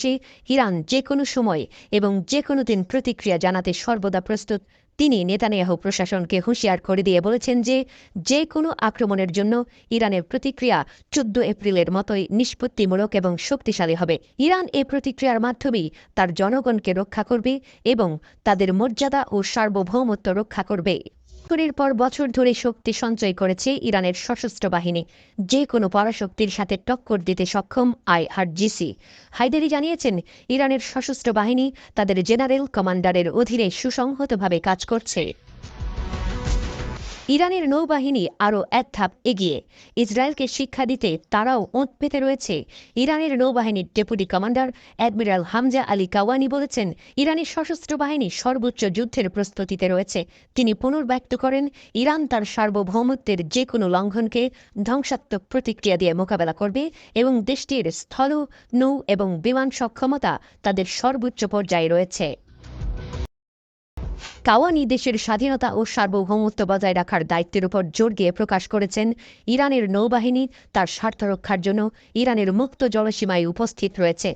সে Iran যে কোনো সময় এবং যে কোনো দিন প্রতিক্রিয়া জানাতে সর্বদা প্রস্তুত। তিনি নেতানিয়াহু প্রশাসনকে হুঁশিয়ার করে দিয়ে বলেছেন যে যে কোনো আক্রমণের জন্য ইরানের প্রতিক্রিয়া চোদ্দ এপ্রিলের মতোই নিষ্পত্তিমূলক এবং শক্তিশালী হবে। ইরান এ প্রতিক্রিয়ার মাধ্যমেই তার জনগণকে রক্ষা করবে এবং তাদের মর্যাদা ও সার্বভৌমত্ব রক্ষা করবে। বছরের পর বছর ধরে শক্তি সঞ্চয় করেছে ইরানের সশস্ত্র বাহিনী। যে কোনো পরাশক্তির সাথে টক্কর দিতে সক্ষম আইআরজিসি হায়দারি জানিয়েছেন, ইরানের সশস্ত্র বাহিনী তাদের জেনারেল কমান্ডারের অধীনে সুসংহতভাবে কাজ করছে। ইরানের নৌবাহিনী আরও এক ধাপ এগিয়ে। ইসরায়েলকে শিক্ষা দিতে তারাও ওঁত পেতে রয়েছে। ইরানের নৌবাহিনীর deputy commander admiral Hamza Ali Kavani বলেছেন ইরানের সশস্ত্র বাহিনী সর্বোচ্চ যুদ্ধের প্রস্তুতিতে রয়েছে। তিনি পুনর্ব্যক্ত করেন, ইরান তার সার্বভৌমত্বের যে কোনো লঙ্ঘনকে ধ্বংসাত্মক প্রতিক্রিয়া দিয়ে মোকাবেলা করবে এবং দেশটির স্থল, নৌ এবং বিমান সক্ষমতা তাদের সর্বোচ্চ পর্যায়ে রয়েছে। কাওয়ানি দেশের স্বাধীনতা ও সার্বভৌমত্ব বজায় রাখার দায়িত্বের উপর জোর দিয়ে প্রকাশ করেছেন ইরানের নৌবাহিনী। তার স্বার্থ রক্ষার জন্য ইরানের মুক্ত জলসীমায় উপস্থিত রয়েছে।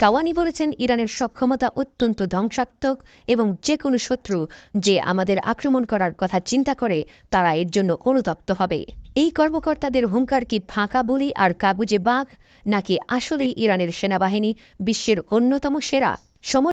কাওয়ানি বলেছেন, ইরানের সক্ষমতা অত্যন্ত ধ্বংসাত্মক এবং যে কোনো শত্রু যে আমাদের আক্রমণ করার কথা চিন্তা করে, তারা এর জন্য অনুতপ্ত হবে। এই কর্মকর্তাদের হুঙ্কার কি ফাঁকা বলি আর কাগুজে বাঘ, নাকি আসলেই ইরানের সেনাবাহিনী বিশ্বের অন্যতম সেরা? সম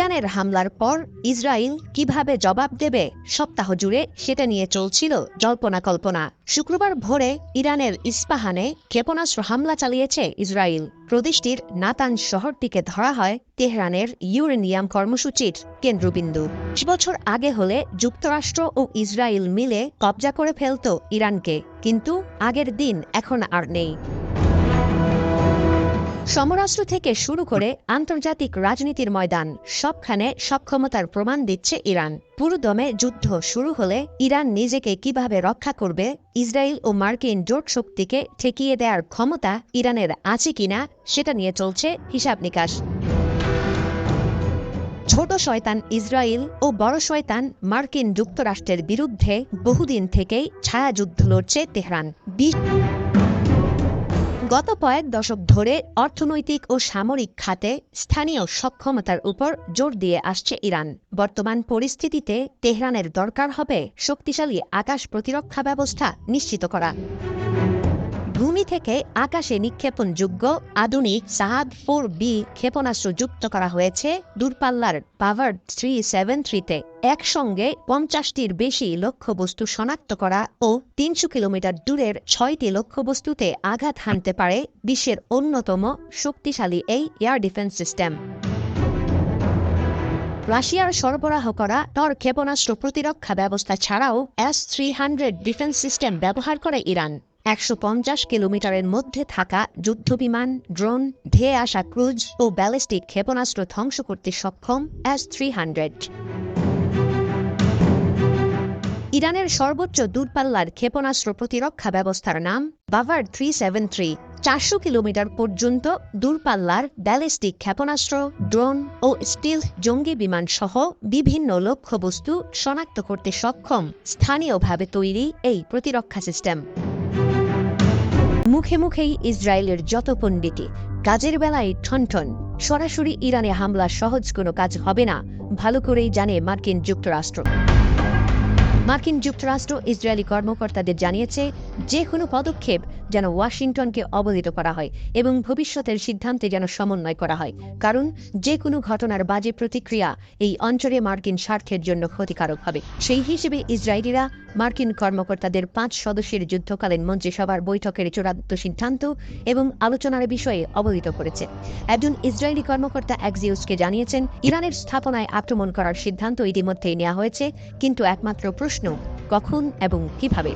ইরানের হামলার পর ইসরায়েল কীভাবে জবাব দেবে সপ্তাহ জুড়ে সেটা নিয়ে চলছিল জল্পনা কল্পনা শুক্রবার ভোরে ইরানের ইস্পাহানে ক্ষেপণাস্ত্র হামলা চালিয়েছে ইসরায়েল। প্রদেশটির নাতান শহরটিকে ধরা হয় তেহরানের ইউরেনিয়াম কর্মসূচির কেন্দ্রবিন্দু। বছর আগে হলে যুক্তরাষ্ট্র ও ইসরায়েল মিলে কবজা করে ফেলত ইরানকে, কিন্তু আগের দিন এখন আর নেই। সমরাস্ত্র থেকে শুরু করে আন্তর্জাতিক রাজনীতির ময়দান, সবখানে সক্ষমতার প্রমাণ দিচ্ছে ইরান। পুরোদমে যুদ্ধ শুরু হলে ইরান নিজেকে কীভাবে রক্ষা করবে, ইসরায়েল ও মার্কিন জোট শক্তিকে ঠেকিয়ে দেওয়ার ক্ষমতা ইরানের আছে কিনা, সেটা নিয়ে চলছে হিসাব নিকাশ। ছোট শয়তান ইসরায়েল ও বড় শয়তান মার্কিন যুক্তরাষ্ট্রের বিরুদ্ধে বহুদিন থেকেই ছায়াযুদ্ধ লড়ছে তেহরান। গত কয়েক দশক ধরে অর্থনৈতিক ও সামরিক খাতে স্থানীয় সক্ষমতার উপর জোর দিয়ে আসছে ইরান। বর্তমান পরিস্থিতিতে তেহরানের দরকার হবে শক্তিশালী আকাশ প্রতিরক্ষা ব্যবস্থা নিশ্চিত করা। ভূমি থেকে আকাশে নিক্ষেপণযোগ্য আধুনিক সাহাদ ফোর বি ক্ষেপণাস্ত্র যুক্ত করা হয়েছে দূরপাল্লার পাভার থ্রি সেভেন থ্রিতে। একসঙ্গে পঞ্চাশটির বেশি লক্ষ্যবস্তু শনাক্ত করা ও তিনশো কিলোমিটার দূরের ছয়টি লক্ষ্যবস্তুতে আঘাত হানতে পারে বিশ্বের অন্যতম শক্তিশালী এই এয়ার ডিফেন্স সিস্টেম। রাশিয়ার সরবরাহ করা টর ক্ষেপণাস্ত্র প্রতিরক্ষা ব্যবস্থা ছাড়াও S three hundred defence system ব্যবহার করে ইরান। একশো পঞ্চাশ কিলোমিটারের মধ্যে থাকা যুদ্ধবিমান, ড্রোন, ধেয়ে আসা ক্রুজ ও ব্যালিস্টিক ক্ষেপণাস্ত্র ধ্বংস করতে সক্ষম এস থ্রি হান্ড্রেড। ইরানের সর্বোচ্চ দূরপাল্লার ক্ষেপণাস্ত্র প্রতিরক্ষা ব্যবস্থার নাম বাভার থ্রি সেভেন থ্রি। চারশো কিলোমিটার পর্যন্ত দূরপাল্লার ব্যালিস্টিক ক্ষেপণাস্ত্র, ড্রোন ও স্টিল জঙ্গি বিমান সহ বিভিন্ন লক্ষ্যবস্তু শনাক্ত করতে সক্ষম স্থানীয়ভাবে তৈরি এই প্রতিরক্ষা সিস্টেম। মুখে মুখেই ইসরায়েলের যত পণ্ডিতি, কাজের বেলায় ঠনঠন, সরাসরি ইরানে হামলা সহজ কোনো কাজ হবে না, ভালো করেই জানে মার্কিন যুক্তরাষ্ট্র। মার্কিন যুক্তরাষ্ট্র ইসরায়েলি কর্মকর্তাদের জানিয়েছে যে কোনো পদক্ষেপ যেন ওয়াশিংটনকে অবহিত করা হয় এবং ভবিষ্যতের সিদ্ধান্তে যেন সমন্বয় করা হয়। কারণ যে কোনো ঘটনার বাজে প্রতিক্রিয়া এই অঞ্চলে মার্কিন স্বার্থের জন্য ক্ষতিকারক হবে। সেই হিসেবে ইসরায়েলিরা মার্কিন কর্মকর্তাদের পাঁচ সদস্যের যুদ্ধকালীন মন্ত্রিসভার বৈঠকের চূড়ান্ত সিদ্ধান্ত এবং আলোচনার বিষয়ে অবহিত করেছে। একজন ইসরায়েলি কর্মকর্তা অ্যাক্সিউসকে জানিয়েছেন, ইরানের স্থাপনায় আক্রমণ করার সিদ্ধান্ত ইতিমধ্যেই নেওয়া হয়েছে, কিন্তু একমাত্র প্রশ্ন কখন এবং কীভাবে।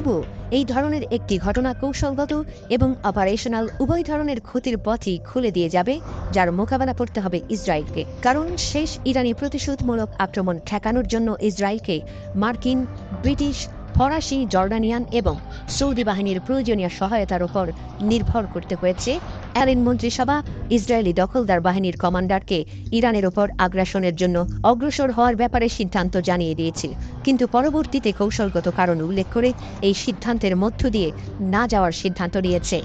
তবু এই ধরনের একটি ঘটনা কৌশলগত এবং অপারেশনাল উভয় ধরনের ক্ষতির পথই খুলে দিয়ে যাবে, যার মোকাবেলা করতে হবে ইসরায়েলকে। কারণ শেষ ইরানি প্রতিশোধমূলক আক্রমণ ঠেকানোর জন্য ইসরায়েলকে মার্কিন, ব্রিটিশ, ফরাসি, জর্ডানিয়ান এবং সৌদি বাহিনীর প্রয়োজনীয় সহায়তার উপর নির্ভর করতে হয়েছে। তৎকালীন মন্ত্রিসভা ইসরায়েলি দখলদার বাহিনীর কমান্ডারকে ইরানের ওপর আগ্রাসনের জন্য অগ্রসর হওয়ার ব্যাপারে সিদ্ধান্ত জানিয়ে দিয়েছে কিন্তু পরবর্তীতে কৌশলগত কারণ উল্লেখ করে এই সিদ্ধান্তের মধ্য দিয়ে না যাওয়ার সিদ্ধান্ত নিয়েছে।